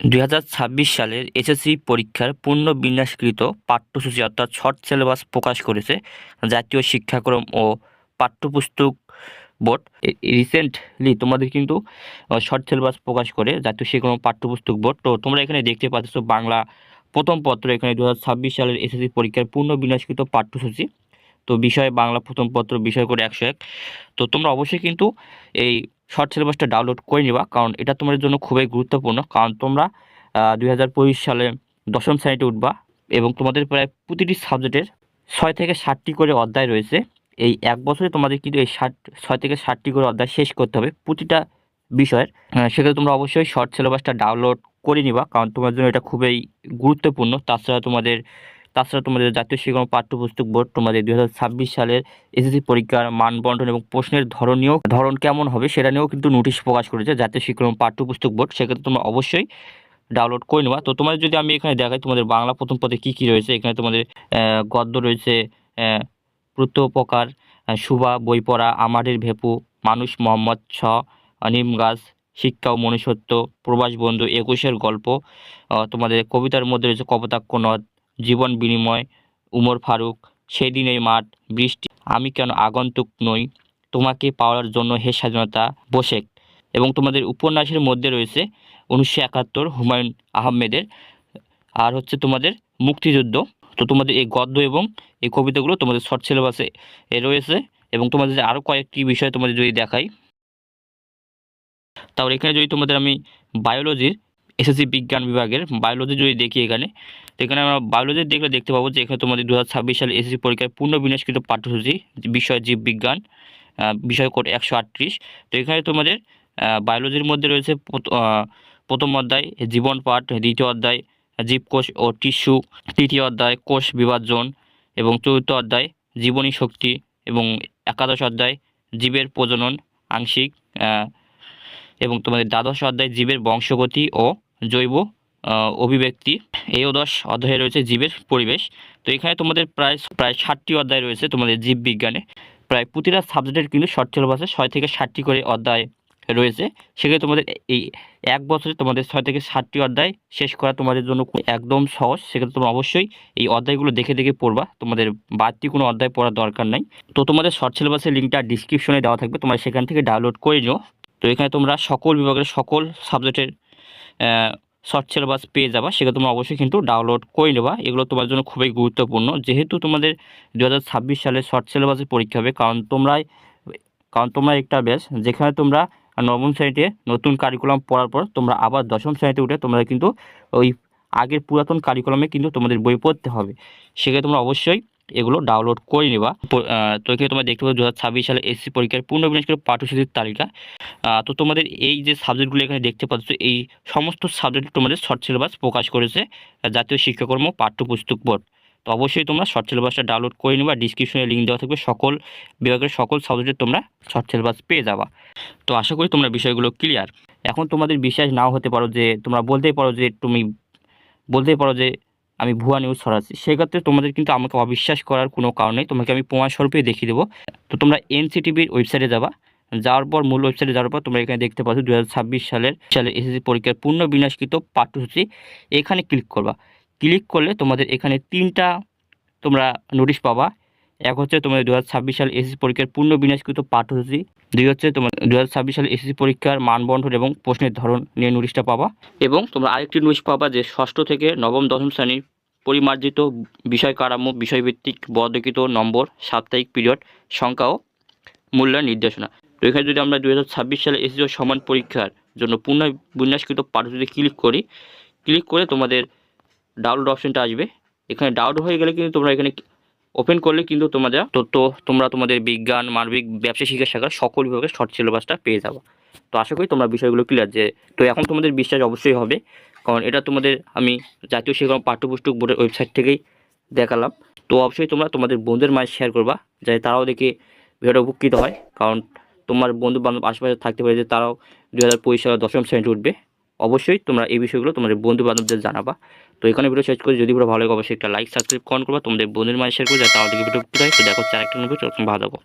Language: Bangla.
দু হাজার ছাব্বিশ সালের এসএসসি পরীক্ষার পূর্ণ বিন্যাসকৃত পাঠ্যসূচি অর্থাৎ শর্ট সিলেবাস প্রকাশ করেছে জাতীয় শিক্ষাক্রম ও পাঠ্যপুস্তক বোর্ড। রিসেন্টলি তোমাদের কিন্তু শর্ট সিলেবাস প্রকাশ করে জাতীয় শিক্ষাক্রম পাঠ্যপুস্তক বোর্ড। তো তোমরা এখানে দেখতে পাচ্ছ বাংলা প্রথম পত্র এখানে দু হাজার ছাব্বিশ সালের এসএসসি পরীক্ষার পূর্ণ বিন্যাসকৃত পাঠ্যসূচি। তো বিষয় বাংলা প্রথম পত্র বিষয় করে একশো এক। তো তোমরা অবশ্যই কিন্তু এই শর্ট সিলেবাসটা ডাউনলোড করে নিবা, কারণ এটা তোমাদের জন্য খুবই গুরুত্বপূর্ণ। কারণ তোমরা দুই হাজার পঁচিশ সালে দশম শ্রেণীতে উঠবা এবং তোমাদের প্রায় প্রতিটি সাবজেক্টের ছয় থেকে ষাটটি করে অধ্যায় রয়েছে। এই এক বছরে তোমাদের কিন্তু এই ষাট, ছয় থেকে ষাটটি করে অধ্যায় শেষ করতে হবে প্রতিটা বিষয়ের। সেক্ষেত্রে তোমরা অবশ্যই শর্ট সিলেবাসটা ডাউনলোড করে নিবা, কারণ তোমার জন্য এটা খুবই গুরুত্বপূর্ণ। তাছাড়া তোমাদের তাছাড়া তোমাদের জাতীয় শিক্ষা পাঠ্যপুস্তক বোর্ড তোমাদের দু হাজার ছাব্বিশ সালের এসএসসি পরীক্ষার মানবন্টন এবং প্রশ্নের ধরনীয় ধরন কেমন হবে সেটা নিয়েও কিন্তু নোটিশ প্রকাশ করেছে জাতীয় শিক্ষা এবং পাঠ্যপুস্তক বোর্ড। সেক্ষেত্রে তোমরা অবশ্যই ডাউনলোড করে নেবা। তো তোমাদের যদি আমি এখানে দেখাই তোমাদের বাংলা প্রথম পদে কী কী রয়েছে? এখানে তোমাদের গদ্য রয়েছে প্রত্যপকার সুবা বই পড়া আমাদের ভেপু, মানুষ মোহাম্মদ, ছ নিম গাছ, শিক্ষা ও মনুষ্যত্ব প্রবাস বন্ধু, একুশের গল্প তোমাদের কবিতার মধ্যে রয়েছে কপোতাক্ষ নদ জীবন বিনিময়, উমর ফারুক, সেদিন এই মাঠ, বৃষ্টি, আমি কেন আগন্তুক নই? তোমাকে পাওয়ার জন্য হে স্বাধীনতা বোশেক এবং তোমাদের উপন্যাসের মধ্যে রয়েছে উনিশশো একাত্তর হুমায়ুন আহমেদের, আর হচ্ছে তোমাদের মুক্তিযুদ্ধ। তো তোমাদের এই গদ্য এবং এই কবিতাগুলো তোমাদের শর্ট সিলেবাসে এ রয়েছে এবং তোমাদের আরও কয়েকটি বিষয় তোমাদের যদি দেখাই। তাহলে এখানে যদি তোমাদের আমি বায়োলজির এসএসসি বিজ্ঞান বিভাগের বায়োলজি যদি দেখি এখানে, তো এখানে আমরা বায়োলজি দেখলে দেখতে পাবো যে এখানে তোমাদের দু হাজার ছাব্বিশ সালে এসএসসি পরীক্ষায় পূর্ণ বিন্যাসকৃত পাঠ্যসূচি, বিষয় জীববিজ্ঞান বিষয় কোড একশো আটত্রিশ। তো এখানে তোমাদের বায়োলজির মধ্যে রয়েছে প্রথ- প্রথম অধ্যায়, জীবন পাঠ, দ্বিতীয় অধ্যায়, জীবকোষ ও টিস্যু, তৃতীয় অধ্যায়, কোষ বিভাজন এবং চতুর্থ অধ্যায়, জীবনী শক্তি এবং একাদশ অধ্যায়, জীবের প্রজনন, আংশিক এবং তোমাদের দ্বাদশ অধ্যায়, জীবের বংশগতি ও জৈব অভিব্যক্তি। এই দশ অধ্যায়ে রয়েছে জীবের পরিবেশ। তো এখানে তোমাদের প্রায় প্রায় ষাটটি অধ্যায় রয়েছে তোমাদের জীববিজ্ঞানে প্রায় প্রতিটা সাবজেক্টের কিন্তু শর্ট সিলেবাসে ছয় থেকে ষাটটি করে অধ্যায় রয়েছে। সেক্ষেত্রে তোমাদের এই এক বছরে তোমাদের ছয় থেকে ষাটটি অধ্যায় শেষ করা তোমাদের জন্য একদম সহজ। সেক্ষেত্রে তোমরা অবশ্যই এই অধ্যায়গুলো দেখে দেখে পড়বা। তোমাদের বাড়তি কোনো অধ্যায় পড়ার দরকার নাই। তো তোমাদের শর্ট সিলেবাসের লিঙ্কটা ডিসক্রিপশনে দেওয়া থাকবে। তোমরা সেখান থেকে ডাউনলোড করে নিও। তো এখানে তোমরা সকল বিভাগের সকল সাবজেক্টের শর্ট সিলেবাস পেয়ে যাবা সেটা তোমরা অবশ্যই কিন্তু ডাউনলোড করে নেবা। এগুলো তোমার জন্য খুবই গুরুত্বপূর্ণ। যেহেতু তোমাদের দু হাজার ছাব্বিশ সালে শর্ট সিলেবাসের পরীক্ষা হবে, কারণ তোমরাই, কারণ তোমরা একটা ব্যাচ যেখানে তোমরা নবম শ্রেণীতে নতুন কারিকুলাম পড়ার পর তোমরা আবার দশম শ্রেণীতে উঠে তোমরা কিন্তু ওই আগের পুরাতন কারিকুলামে কিন্তু তোমাদের বই পড়তে হবে। সেক্ষেত্রে তোমরা অবশ্যই এগুলো ডাউনলোড করে নেবা। তো এখানে তোমরা দেখতে পাচ্ছ দু হাজার সালে এসসি পরীক্ষার পূর্ণ বিন্যাস পাঠ্যসূচির তালিকা। তো তোমাদের এই যে সাবজেক্টগুলো এখানে দেখতে পাচ্ছ, এই সমস্ত সাবজেক্ট তোমাদের শর্ট সিলেবাস প্রকাশ করেছে জাতীয় শিক্ষাকর্ম পাঠ্যপুস্তক বোর্ড। তো অবশ্যই তোমরা শর্ট সিলেবাসটা ডাউনলোড করে নিবা ডিসক্রিপশনে লিঙ্ক দেওয়া থাকবে, সকল বিভাগের সকল সাবজেক্টের তোমরা শর্ট সিলেবাস পেয়ে যাবা। তো আশা করি তোমরা বিষয়গুলো ক্লিয়ার এখন তোমাদের বিশ্বাস নাও হতে পারো যে, তোমরা বলতেই পারো যে, তুমি বলতেই পারো যে আমি ভুয়া নিউজ ছড়াচ্ছি। সেক্ষেত্রে তোমাদের কিন্তু আমাকে অবিশ্বাস করার কোনো কারণ নেই। তোমাকে আমি প্রমাণস্বরূপে দেখিয়ে দেবো। তো তোমরা এনসিটিভির ওয়েবসাইটে যাবা। যাওয়ার পর মূল ওয়েবসাইটে যাওয়ার পর তোমরা এখানে দেখতে পাচ্ছ দু হাজার ছাব্বিশ সালের সালের এসএসসি পরীক্ষার পূর্ণ বিন্যাসকৃত পাঠ্যসূচি। এখানে ক্লিক করবা। ক্লিক করলে তোমাদের এখানে তিনটা তোমরা নোটিশ পাবা। এক হচ্ছে তোমাদের দু হাজার ছাব্বিশ সাল এসএসসি পরীক্ষার পূর্ণ বিন্যাসকৃত পাঠ্যসূচি, দুই হচ্ছে তোমার দু হাজার ছাব্বিশ সাল এসএসসি পরীক্ষার মানবন্ধন এবং প্রশ্নের ধরন নিয়ে নোটিশটা পাবা। এবং তোমরা আরেকটি নোটিশ পাবা যে ষষ্ঠ থেকে নবম, দশম শ্রেণির পরিমার্জিত বিষয় কাঠামো, বিষয়ভিত্তিক বর্ধিত নম্বর, সাপ্তাহিক পিরিয়ড, সংখ্যা ও মূল্যায়ন নির্দেশনা। তো এখানে যদি আমরা দু হাজার ছাব্বিশ সালে এসএসসি সমান পরীক্ষার জন্য পূর্ণ বিন্যাসকৃত পাঠ্যসূচি ক্লিক করি, ক্লিক করে তোমাদের ডাউনলোড অপশনটা আসবে। এখানে ডাউনলোড হয়ে গেলে কিন্তু তোমরা এখানে ওপেন করলে কিন্তু তোমাদের তথ্য, তোমরা তোমাদের বিজ্ঞান, মানবিক ব্যবসা শিক্ষা শাখার সকল বিভাগের শর্ট সিলেবাসটা পেয়ে যাবে। তো আশা করি তোমরা বিষয়গুলো ক্লিয়ার যে, তো এখন তোমাদের বিশ্বাস অবশ্যই হবে, কারণ এটা তোমাদের আমি জাতীয় শিক্ষা পাঠ্যপুস্তক বোর্ডের ওয়েবসাইট থেকেই দেখালাম। তো অবশ্যই তোমরা তোমাদের বন্ধুদের মাঝে শেয়ার করবা, যাতে তারাও দেখে ভিডিওটা উপকৃত হয়। কারণ তোমার বন্ধু বান্ধব আশেপাশে থাকতে পারে যে তারাও দু হাজার পঁচিশ সালে দশম শ্রেণীতে উঠবে। অবশ্যই তোমরা এই বিষয়গুলো তোমাদের বন্ধু বান্ধবদের জানাবা। তো এখানে ভিডিও শেষ করে। যদি ভালো লাগে, অবশ্যই একটা লাইক সাবস্ক্রাইব কমেন্ট করবা। তোমাদের বন্ধুর মাঝে শেয়ার করে যাতে আমাদেরকে ভিডিও দেখো চার একটা ভিডিও ভালো